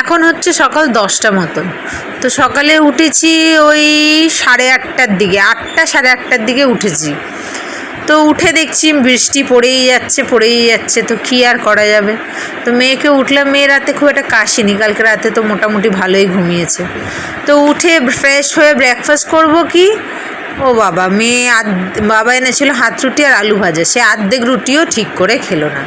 এখন হচ্ছে সকাল দশটা মতন। তো সকালে উঠেছি ওই সাড়ে আটটার দিকে, আটটা সাড়ে আটটার দিকে উঠেছি। তো উঠে দেখছি বৃষ্টি পড়েই যাচ্ছে পড়েই যাচ্ছে, তো কী আর করা যাবে? তো মেয়েকে উঠলাম, মেয়ে রাতে খুব একটা কাশিনি, কালকে রাতে তো মোটামুটি ভালোই ঘুমিয়েছে। তো উঠে ফ্রেশ হয়ে ব্রেকফাস্ট করব কি? ও বাবা, মেয়ে বাবা এনেছিল হাত রুটি আর আলু ভাজা, সে আর্ধেক রুটিও ঠিক করে খেলো না।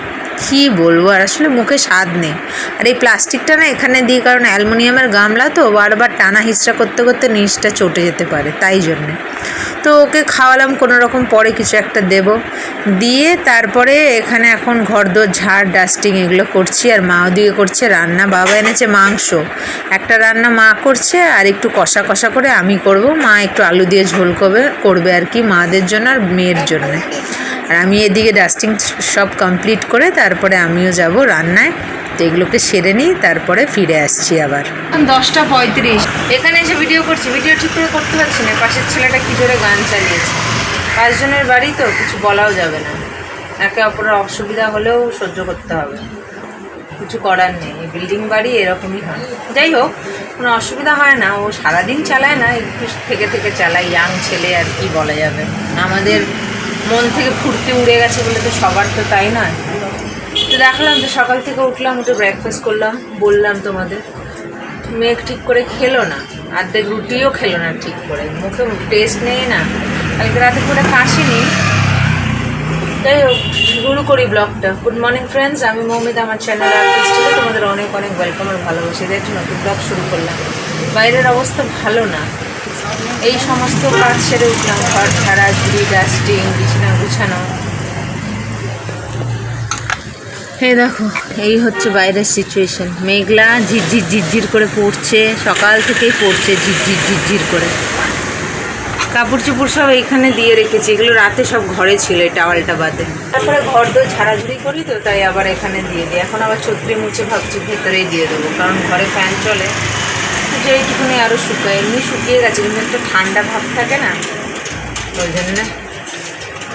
কি বলব? আর আসলে মুখে স্বাদ নেই। আর এই প্লাস্টিকটা না এখানে দিই কারণ অ্যালুমিনিয়ামের গামলা তো বারবার টানা হিচড়া করতে করতে নিচটা চটে যেতে পারে, তাই জন্যে। তো ওকে খাওয়ালাম, কোনো রকম পরে কিছু একটা দেব। দিয়ে তারপরে এখানে এখন ঘরদোর, ঝাড়, ডাস্টিং এগুলো করছি, আর মা ওদিকে করছে রান্না। বাবা এনেছে মাংস। একটা রান্না মা করছে, আর একটু কষা কষা করে আমি করব। মা একটু আলু দিয়ে ঝোল করবে করবে আর কি, মাদের জন্য আর মেয়ের জন্য। আর আমি এদিকে ডাস্টিং সব কমপ্লিট করে তারপরে আমিও যাব রান্নায়। তো এগুলোকে সেরে নিই, তারপরে ফিরে আসছি আবার। দশটা পঁয়ত্রিশ। এখানে এসে ভিডিও করছি। ভিডিও ঠিক করে করতে পারছি না। পাশের ছেলেটা কী জোরে গান চালিয়েছে। পাঁচজনের বাড়ি তো, কিছু বলাও যাবে না। একে অপরের অসুবিধা হলেও সহ্য করতে হবে। কিছু করার নেই। বিল্ডিং বাড়ি এরকমই হয়। যাই হোক, কোনো অসুবিধা হয় না। ও সারাদিন চালায় না, একটু থেকে থেকে চালায়। ইয়াং ছেলে আর কি বলা যাবে। আমাদের মন থেকে ফুর্তি উড়ে গেছে বলে তো সবার তো তাই নয় তো দেখলাম যে সকাল থেকে উঠলাম, উঠে ব্রেকফাস্ট করলাম, বললাম তোমাদের, মেঘ ঠিক করে খেলো না অর্ধেক রুটিও খেলো না ঠিক করে, মুখে টেস্ট নেই না। কালকে রাতে করে কাশিনি হোক, শুরু করি ব্লগটা গুড মর্নিং ফ্রেন্ডস আমি মৌমিতা, আমার চ্যানেল আর্টিস্টে তোমাদের অনেক অনেক ওয়েলকাম আর ভালোবাসি। দেখছি নতুন ব্লগ শুরু করলাম। বাইরের অবস্থা ভালো না। এই সমস্ত কাজ সেরে উঠলাম, ঘর ঝাড়া ঝুড়ি ডাস্টিং বিছানা, গুছানো। এই দেখো, এই হচ্ছে বাইরের সিচুয়েশন মেঘলা ঝিরঝির ঝিরঝির করে পড়ছে, সকাল থেকেই পড়ছে ঝিরঝির ঝিরঝির করে। কাপড় চোপড় সব এখানে দিয়ে রেখেছি, এগুলো রাতে সব ঘরে ছিল এই টাওয়ালটা বাদে। তারপরে ঘর দো ঝাড়াঝুড়ি করি তো, তাই আবার এখানে দিয়ে দিই। এখন আবার ছত্রি মুছে ভাবছি, ভেতরেই দিয়ে দেবো, কারণ ঘরে ফ্যান চলে। তো যেইটুকুনি আরও শুকায়, এমনি শুকিয়ে গেছে, কিন্তু একটা ঠান্ডা ভাব থাকে না, ওই জন্য।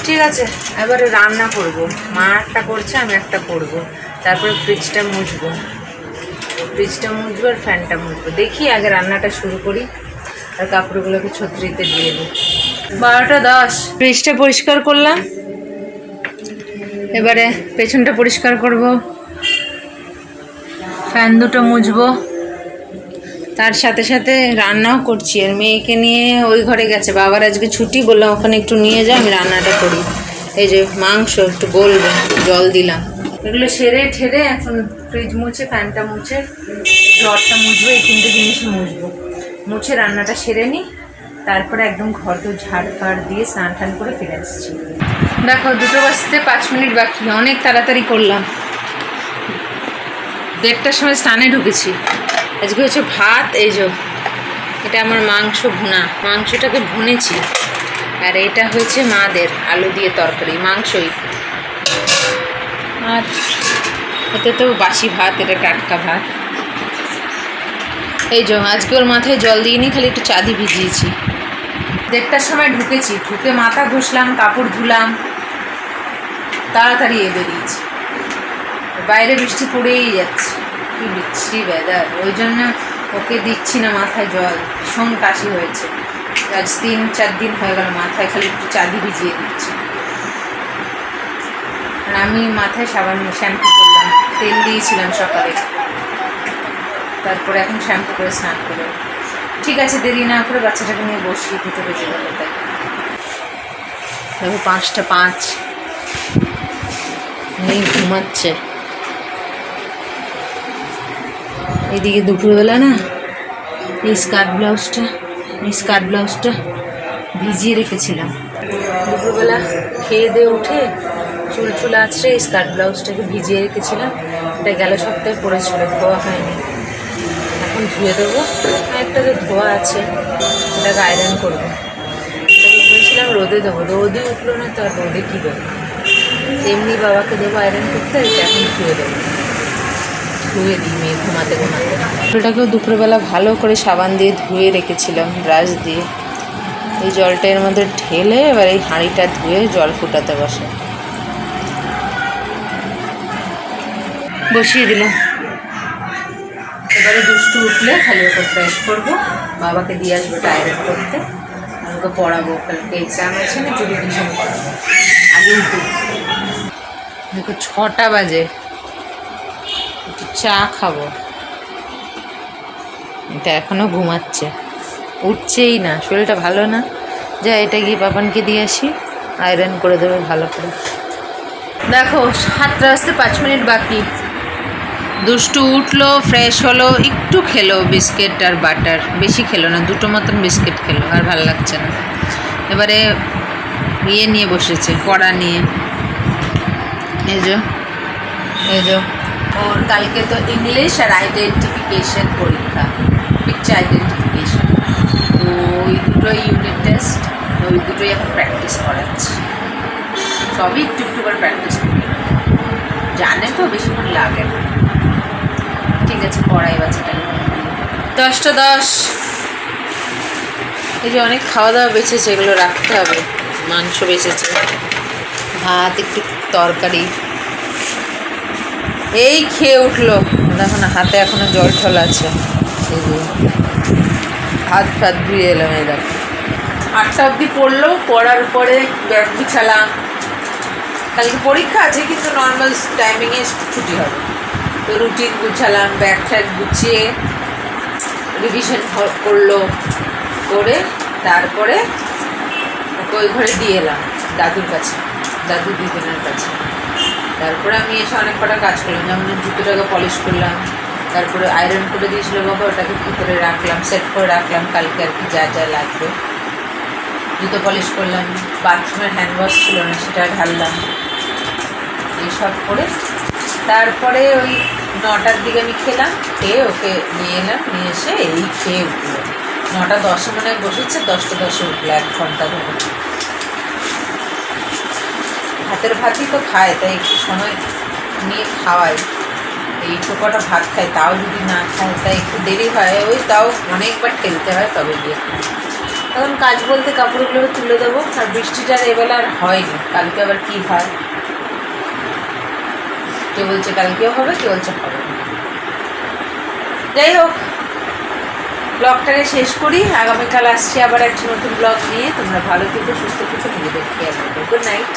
ঠিক আছে, এবারে রান্না করব। মা একটা করছে, আমি একটা করব। তারপরে ফ্রিজটা মুছবো। ফ্রিজটা মুছবো আর ফ্যানটা মুছবো। দেখি আগে রান্নাটা শুরু করি, আর কাপড়গুলোকে ছত্রিতে দিয়ে দিই। বারোটা দশ। ফ্রিজটা পরিষ্কার করলাম। এবারে পেছনটা পরিষ্কার করব। ফ্যান দুটো মুছবো। তার সাথে সাথে রান্নাও করছি। আর মেয়েকে নিয়ে ওই ঘরে গেছে। বাবার আজকে ছুটি, বললাম, ওখানে একটু নিয়ে যা, আমি রান্নাটা করি। এই যে মাংস, একটু গলবে, জল দিলাম। এগুলো সেরে ঠেরে এখন ফ্রিজ মুছে ফ্যানটা মুছে ঘরটা মুছবো, এই তিনটে জিনিস মুছবো। মুছে রান্নাটা সেরে নিই, তারপরে একদম ঘর তো ঝাড় ফাড় দিয়ে স্নান টান করে ফিরে আসছি। দেখো, দুটো বাজতে পাঁচ মিনিট বাকি, অনেক তাড়াতাড়ি করলাম। দেড়টার সময় স্নানে ঢুকেছি। আজকে হচ্ছে ভাত, এই যে এটা আমার মাংস ভুনা। মাংসটাকে ভুনেছি। আর এটা হয়েছে মাদের আলু দিয়ে তরকারি, মাংসই। আর এতে তো বাসি ভাত, এটা টাটকা ভাত। এই যে, আজকে ওর মাথায় জল দিয়ে দিইনি, খালি একটু চাঁদি ভিজিয়েছি। দেড়টার সময় ঢুকেছি, ঢুকে মাথা ঘষলাম, কাপড় ধুলাম, তাড়াতাড়ি এ বেরিয়েছি। বাইরে বৃষ্টি পড়েই যাচ্ছে। কি বিচ্ছিরি বেদার ওই জন্য ওকে দিচ্ছি না মাথায় জল। ভীষণ কাশি হয়েছে। আজ তিন, চার দিন হয়ে গেল মাথায়, খালি একটু চাঁদি ভিজিয়ে দিচ্ছি। আর আমি মাথায় সাবান শ্যাম্পু করলাম। তেল দিয়েছিলাম সকালে। তারপরে এখন শ্যাম্পু করে স্নান করে ঠিক আছে, দেরি না করে বাচ্চাটাকে নিয়ে বসি, দুটো বেজে দেখো, পাঁচটা পাঁচ। নেই ঘুমাচ্ছে। এদিকে দুপুরবেলা না, এই স্কার্ট ব্লাউজটা, এই স্কার্ট ব্লাউজটা ভিজিয়ে রেখেছিলাম। দুপুরবেলা খেয়ে দিয়ে উঠে চুল চুল আছড়ে এই স্কার্ট ব্লাউজটাকে ভিজিয়ে রেখেছিলাম। এটা গেল সপ্তাহে পরেছিল ধোয়া হয়নি। এখন ধুয়ে দেবো। একটা তো ধোয়া আছে এটাকে আয়রন করব। বলেছিলাম রোদে দেবো। রোদে উঠল না তো আর রোদে কী দেবো এমনি বাবাকে দেবো আয়রন করতে এখন ধুয়ে দেবো। ধুয়ে দিই মেয়ে ঘুমাতে ঘুমাতে। ওটাকেও দুপুরবেলা ভালো করে সাবান দিয়ে ধুয়ে রেখেছিলাম, ব্রাশ দিয়ে। এই জলটা এর মধ্যে ঢেলে এবার এই হাঁড়িটা ধুয়ে জল ফুটাতে বসে। বসিয়ে দিলাম। এবারে দুষ্টু উঠলে খালি ওকে ফ্রেশ করব, বাবাকে দিয়ে আসব টায়ারেট করতে। ওকে পড়াবো, কালকে এক্সাম আছে না টিউশন পড়াবো। আগে দেখো ছটা বাজে। চা খাব। এটা এখনও ঘুমাচ্ছে। উঠছেই না, শরীরটা ভালো না। যা, এটা গিয়ে পাপানকে দিয়ে আসি, আয়রন করে দেবে ভালো করে। দেখো, সাতটা আসতে পাঁচ মিনিট বাকি। দুষ্টু উঠল, ফ্রেশ হলো, একটু খেলো বিস্কিট আর বাটার। বেশি খেলো না, দুটো মতন বিস্কিট খেলো, আর ভালো লাগছে না। এবারে ইয়ে নিয়ে বসেছে, কড়া নিয়ে। এই যে এই যে। ওর কালকে তো ইংলিশ আর আইডেন্টিফিকেশন পরীক্ষা পিকচার আইডেন্টিফিকেশন তো ওই দুটো ইউনিট টেস্ট ওই দুটোই এখন প্র্যাকটিস করাচ্ছি। সবই একটু একটু করে প্র্যাকটিস করি। জানে তো বেশিক্ষণ লাগে না। ঠিক আছে, পড়াই বাচ্চাটা দশটা দশ। এই যে অনেক খাওয়া দাওয়া বেঁচেছে, এগুলো রাখতে হবে। মাংস বেঁচেছে। ভাত, একটু তরকারি। এই খেয়ে উঠল। দেখো না, হাতে এখনও জল টল আছে। হাত ফাত ধুয়ে এলাম, এই দেখো। আটটা অবধি পড়ল, পড়ার পরে ব্যাগ গুছালাম কালকে পরীক্ষা আছে, কিন্তু নর্মাল টাইমিংয়ে ছুটি হবে। তো রুটিন গুছালাম ব্যাগ ট্যাগ গুছিয়ে রিভিশন করল, করে তারপরে ওকে ওই ঘরে দিয়ে এলাম, দাদুর কাছে, দাদু দিদিনের কাছে। তারপরে আমি এসে অনেক কটা কাজ করলাম, যেমন জুতোটাকে পলিশ করলাম, তারপরে আয়রন করে দিয়েছিল বাবা, ওটাকে ভিতরে রাখলাম সেট করে রাখলাম, কালকে আর কি যা যা লাগবে। জুতো পলিশ করলাম বাথরুমের হ্যান্ড ওয়াশ ছিল না, সেটা ঢাললাম। এইসব করে, তারপরে ওই নটার দিকে আমি খেলাম, খেয়ে ওকে নিয়ে এলাম, নিয়ে এসে এই খেয়ে উঠল নটা দশে মনে হয় বসেছে, দশটা দশে উঠল, এক ঘণ্টা ধরে। ভাতের ভাতই তো খায়, তাই একটু সময় নিয়ে খাওয়াই। এই তো কটা ভাত খায় তাও যদি না খায় তাই একটু দেরি হয়, ওই তাও অনেকবার ঠেলতে হয়, তবে গিয়ে এখন কাজ বলতে কাপড়গুলো তুলে দেবো, আর বৃষ্টিটা এবেলা আর হয়নি, কালকে আবার কী হয়? কে বলছে কালকেও হবে, কে বলছে হবে যাই হোক ব্লগটাকে শেষ করি, আগামীকাল আসছি আবার একটা নতুন ব্লগ নিয়ে, তোমরা ভালো থেকো, সুস্থ থেকো নিজেদের খেয়াল রাখো। Good night